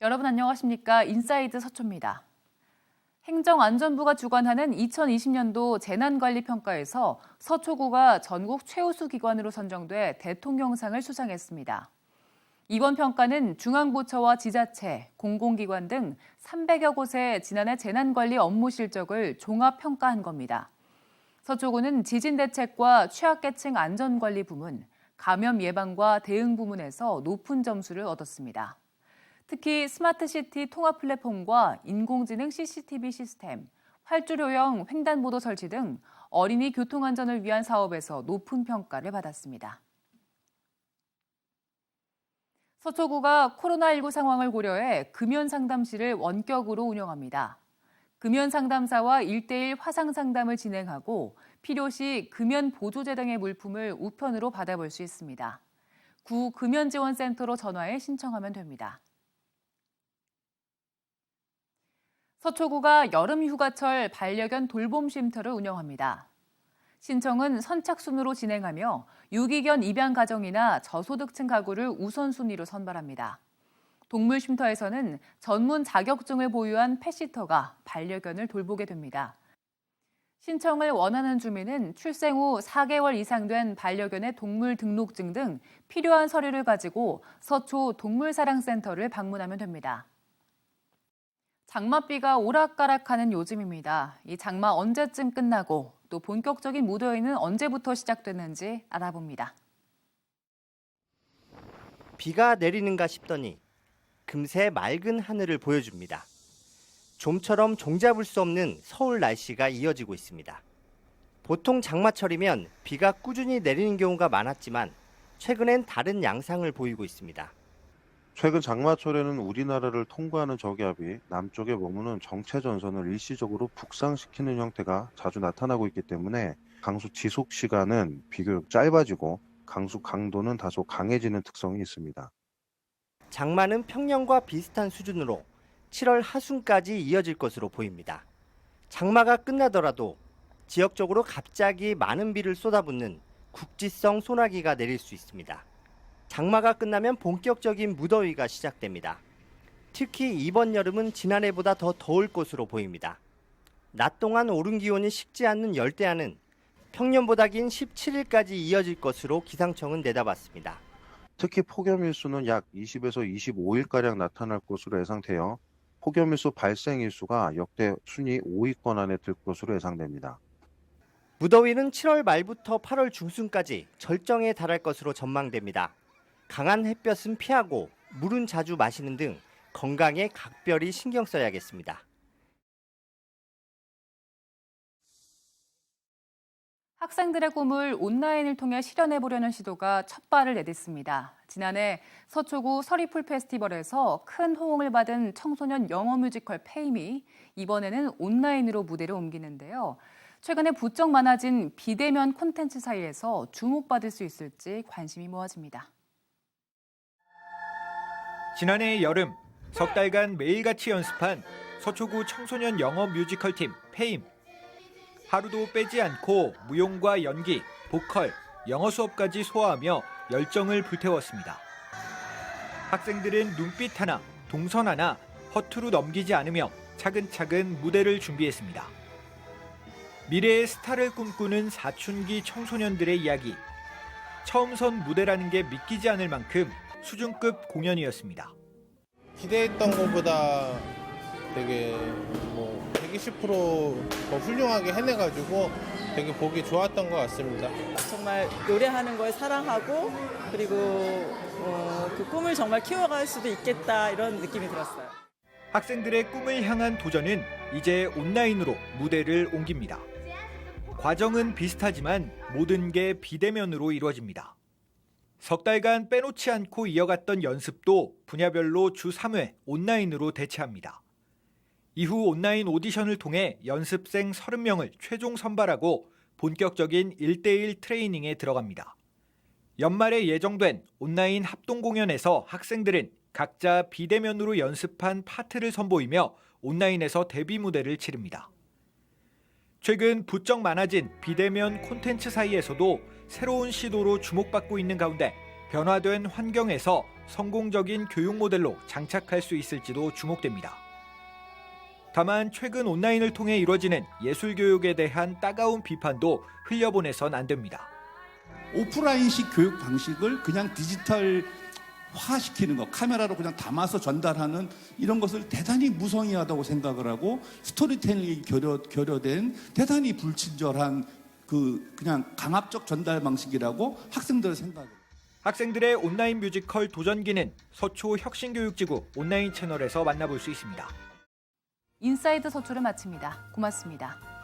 여러분 안녕하십니까? 인사이드 서초입니다. 행정안전부가 주관하는 2020년도 재난관리평가에서 서초구가 전국 최우수 기관으로 선정돼 대통령상을 수상했습니다. 이번 평가는 중앙부처와 지자체, 공공기관 등 300여 곳의 지난해 재난관리 업무 실적을 종합평가한 겁니다. 서초구는 지진대책과 취약계층 안전관리 부문, 감염 예방과 대응 부문에서 높은 점수를 얻었습니다. 특히 스마트시티 통합 플랫폼과 인공지능 CCTV 시스템, 활주로형 횡단보도 설치 등 어린이 교통안전을 위한 사업에서 높은 평가를 받았습니다. 서초구가 코로나19 상황을 고려해 금연 상담실을 원격으로 운영합니다. 금연 상담사와 1대1 화상 상담을 진행하고 필요시 금연 보조제 등의 물품을 우편으로 받아볼 수 있습니다. 구 금연지원센터로 전화해 신청하면 됩니다. 서초구가 여름 휴가철 반려견 돌봄 쉼터를 운영합니다. 신청은 선착순으로 진행하며 유기견 입양 가정이나 저소득층 가구를 우선순위로 선발합니다. 동물 쉼터에서는 전문 자격증을 보유한 펫시터가 반려견을 돌보게 됩니다. 신청을 원하는 주민은 출생 후 4개월 이상 된 반려견의 동물 등록증 등 필요한 서류를 가지고 서초 동물사랑센터를 방문하면 됩니다. 장맛비가 오락가락하는 요즘입니다. 이 장마 언제쯤 끝나고 또 본격적인 무더위는 언제부터 시작되는지 알아봅니다. 비가 내리는가 싶더니 금세 맑은 하늘을 보여줍니다. 좀처럼 종잡을 수 없는 서울 날씨가 이어지고 있습니다. 보통 장마철이면 비가 꾸준히 내리는 경우가 많았지만 최근엔 다른 양상을 보이고 있습니다. 최근 장마철에는 우리나라를 통과하는 저기압이 남쪽에 머무는 정체 전선을 일시적으로 북상시키는 형태가 자주 나타나고 있기 때문에 강수 지속 시간은 비교적 짧아지고 강수 강도는 다소 강해지는 특성이 있습니다. 장마는 평년과 비슷한 수준으로 7월 하순까지 이어질 것으로 보입니다. 장마가 끝나더라도 지역적으로 갑자기 많은 비를 쏟아붓는 국지성 소나기가 내릴 수 있습니다. 장마가 끝나면 본격적인 무더위가 시작됩니다. 특히 이번 여름은 지난해보다 더 더울 것으로 보입니다. 낮 동안 오른 기온이 식지 않는 열대야는 평년보다 긴 17일까지 이어질 것으로 기상청은 내다봤습니다. 특히 폭염일수는 약 20에서 25일가량 나타날 것으로 예상되어 폭염일수 발생 일수가 역대 순위 5위권 안에 들 것으로 예상됩니다. 무더위는 7월 말부터 8월 중순까지 절정에 달할 것으로 전망됩니다. 강한 햇볕은 피하고 물은 자주 마시는 등 건강에 각별히 신경 써야겠습니다. 학생들의 꿈을 온라인을 통해 실현해 보려는 시도가 첫 발을 내딛습니다. 지난해 서초구 서리풀 페스티벌에서 큰 호응을 받은 청소년 영어 뮤지컬 페임이 이번에는 온라인으로 무대를 옮기는데요. 최근에 부쩍 많아진 비대면 콘텐츠 사이에서 주목받을 수 있을지 관심이 모아집니다. 지난해 여름 석 달간 매일같이 연습한 서초구 청소년 영어 뮤지컬 팀 페임. 하루도 빼지 않고 무용과 연기, 보컬, 영어 수업까지 소화하며 열정을 불태웠습니다. 학생들은 눈빛 하나, 동선 하나 허투루 넘기지 않으며 차근차근 무대를 준비했습니다. 미래의 스타를 꿈꾸는 사춘기 청소년들의 이야기. 처음 선 무대라는 게 믿기지 않을 만큼 수준급 공연이었습니다. 기대했던 것보다 되게 뭐 120%더 훌륭하게 해내가지고 되게 보기 좋았던 것 같습니다. 정말 노래하는 걸 사랑하고 그리고 어, 그 꿈을 정말 키워갈 수도 있겠다 이런 느낌이 들었어요. 학생들의 꿈을 향한 도전은 이제 온라인으로 무대를 옮깁니다. 과정은 비슷하지만 모든 게 비대면으로 이루어집니다. 석 달간 빼놓지 않고 이어갔던 연습도 분야별로 주 3회 온라인으로 대체합니다. 이후 온라인 오디션을 통해 연습생 30명을 최종 선발하고 본격적인 1대1 트레이닝에 들어갑니다. 연말에 예정된 온라인 합동 공연에서 학생들은 각자 비대면으로 연습한 파트를 선보이며 온라인에서 데뷔 무대를 치릅니다. 최근 부쩍 많아진 비대면 콘텐츠 사이에서도 새로운 시도로 주목받고 있는 가운데 변화된 환경에서 성공적인 교육 모델로 장착할 수 있을지도 주목됩니다. 다만 최근 온라인을 통해 이뤄지는 예술 교육에 대한 따가운 비판도 흘려보내선 안 됩니다. 오프라인식 교육 방식을 그냥 디지털 화시키는 것, 카메라로 그냥 담아서 전달하는 이런 것을 대단히 무성의하다고 생각을 하고 스토리텔링이 결여, 결여된 대단히 불친절한 그 그냥 강압적 전달 방식이라고 학생들은 생각을 학생들의 온라인 뮤지컬 도전기는 서초 혁신교육지구 온라인 채널에서 만나볼 수 있습니다. 인사이드 서초를 마칩니다. 고맙습니다.